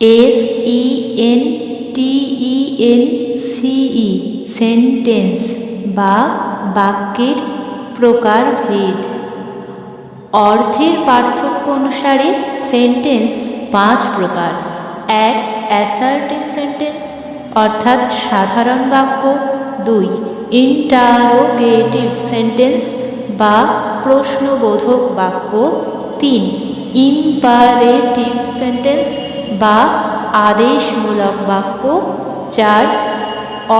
S E N T E N C E sentence বা বাক্যের প্রকারভেদ। অর্থের পার্থক্য অনুসারে সেন্টেন্স পাঁচ প্রকার। এক অ্যাসার্টিভ সেন্টেন্স অর্থাৎ সাধারণ বাক্য। দুই ইন্টারোগেটিভ সেন্টেন্স বা প্রশ্নবোধক বাক্য। তিন ইম্পারেটিভ সেন্টেন্স বা আদেশমূলক বাক্য চার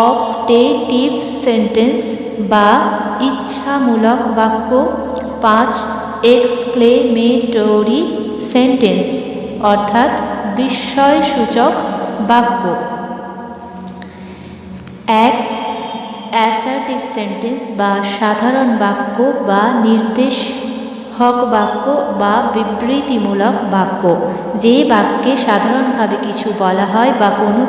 অপটেটিভ সেন্টেন্স বা ইচ্ছামূলক বাক্য পাঁচ এক্সক্লেমেটরি সেন্টেন্স, অর্থাৎ বিস্ময়সূচক বাক্য। এক অ্যাসার্টিভ সেন্টেন্স বা সাধারণ বাক্য বা নির্দেশ হক বাক্য বা বিবৃতিমূলক বাক্য। যে বাক্যে সাধারণভাবে কিছু বলা হয় বা কোনো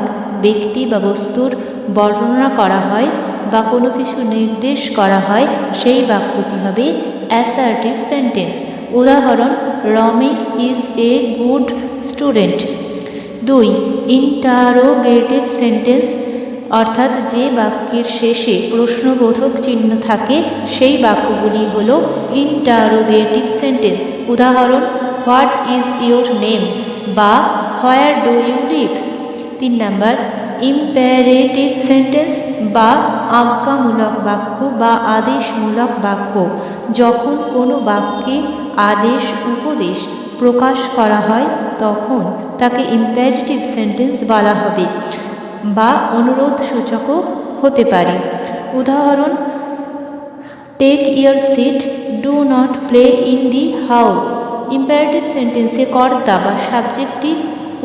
ব্যক্তি বা বস্তুর বর্ণনা করা হয় বা কোনো কিছু নির্দেশ করা হয়, সেই বাক্যটি হবে অ্যাসার্টিভ সেন্টেন্স উদাহরণ, Ramesh is a good student দুই ইন্টারোগেটিভ সেন্টেন্স অর্থাৎ যে বাক্যের শেষে প্রশ্নবোধক চিহ্ন থাকে, সেই বাক্যগুলি হল ইন্টারোগেটিভ সেন্টেন্স উদাহরণ হোয়াট ইজ ইয়োর নেম বা হোয়ার ডু ইউ লিভ তিন নাম্বার ইম্প্যারেটিভ সেন্টেন্স বা, আজ্ঞামূলক বাক্য বা, আদেশমূলক বাক্য যখন কোনো বাক্যে আদেশ, উপদেশ প্রকাশ করা হয়, তখন তাকে ইম্প্যারেটিভ সেন্টেন্স বলা হবে। বা অনুরোধ সূচকও হতে পারে। উদাহরণ take your seat do not play in the house imperative সেন্টেন্সে কর্তা বা সাবজেক্টটি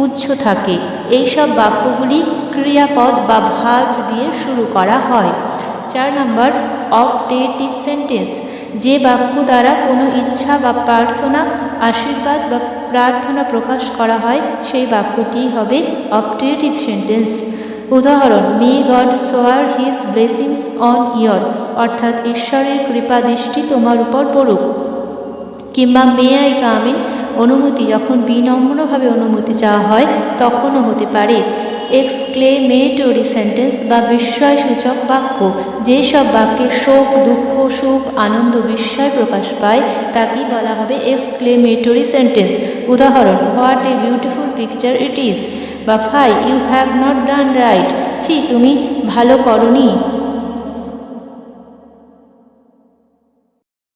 উচ্চ থাকে। এইসব বাক্যগুলি ক্রিয়াপদ বা ভার্ব দিয়ে শুরু করা হয়। চার নম্বর অপটেটিভ সেন্টেন্স যে বাক্য দ্বারা কোনো ইচ্ছা বা প্রার্থনা, আশীর্বাদ বা প্রার্থনা প্রকাশ করা হয়, সেই বাক্যটি হবে অপটেটিভ সেন্টেন্স উদাহরণ may God shower his blessings on your অর্থাৎ ঈশ্বরের কৃপা দৃষ্টি তোমার উপর পড়ুক। কিংবা মে আই কামিন অনুমতি, যখন বিনম্রভাবে অনুমতি চাওয়া হয়, তখনও হতে পারে। এক্সক্লেমেটরি সেন্টেন্স বা বিস্ময়সূচক বাক্য যেসব বাক্যে শোক, দুঃখ, সুখ, আনন্দ, বিস্ময় প্রকাশ পায় তাকেই বলা হবে? এক্সক্লেমেটরি সেন্টেন্স উদাহরণ what a beautiful picture it is বা fie you have not done right. ছি তুমি ভালো করনি।